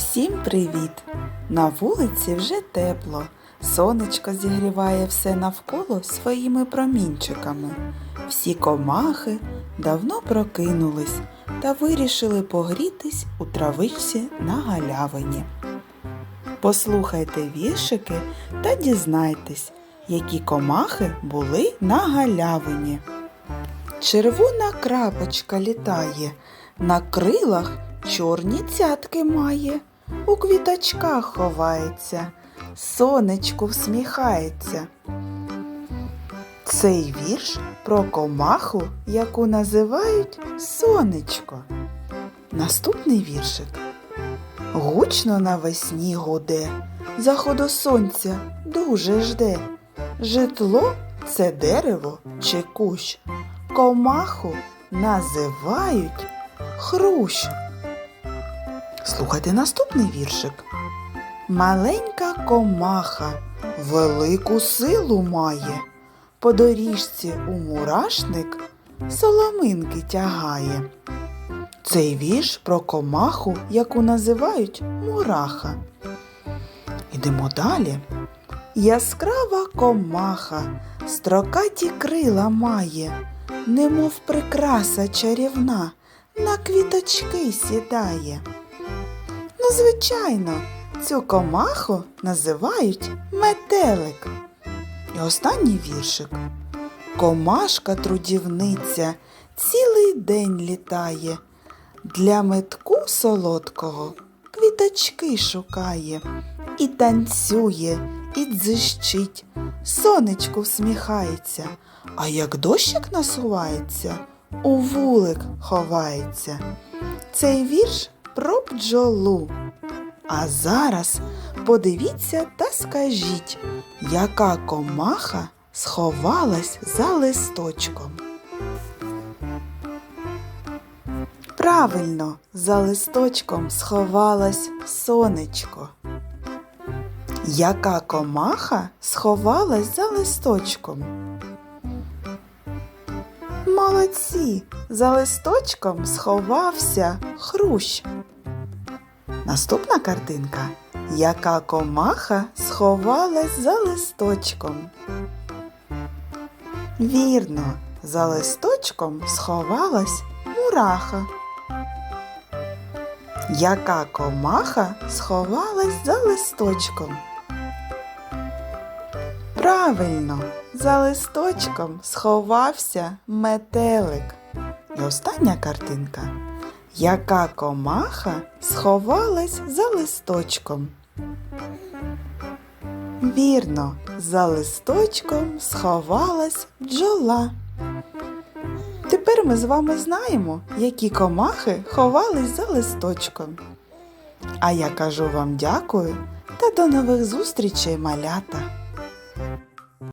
Всім привіт! На вулиці вже тепло. Сонечко зігріває все навколо своїми промінчиками. Всі комахи давно прокинулись та вирішили погрітись у травичці на галявині. Послухайте віршики та дізнайтесь, які комахи були на галявині. Червона крапочка літає, на крилах чорні цятки має, у квіточках ховається, сонечку всміхається. Цей вірш про комаху, яку називають сонечко. Наступний віршик. Гучно навесні гуде, заходу сонця дуже жде. Житло це дерево чи кущ. Комаху називають хрущ. Слухайте наступний віршик. Маленька комаха велику силу має. По доріжці у мурашник соломинки тягає. Цей вірш про комаху, яку називають мураха. Ідемо далі. Яскрава комаха строкаті крила має, немов прикраса чарівна, на квіточки сідає. Звичайно, цю комаху називають метелик. І останній віршик. Комашка трудівниця цілий день літає, для метку солодкого квіточки шукає, і танцює, і дзищить, сонечку всміхається, а як дощик насувається, у вулик ховається. Цей вірш про бджолу. А зараз подивіться та скажіть, яка комаха сховалась за листочком. Правильно, за листочком сховалась сонечко. Яка комаха сховалась за листочком? Молодці! За листочком сховався хрущ. Наступна картинка. Яка комаха сховалась за листочком? Вірно, за листочком сховалась мураха. Яка комаха сховалась за листочком? Правильно, за листочком сховався метелик. І остання картинка. Яка комаха сховалась за листочком? Вірно, за листочком сховалась бджола. Тепер ми з вами знаємо, які комахи ховались за листочком. А я кажу вам дякую та до нових зустрічей, малята!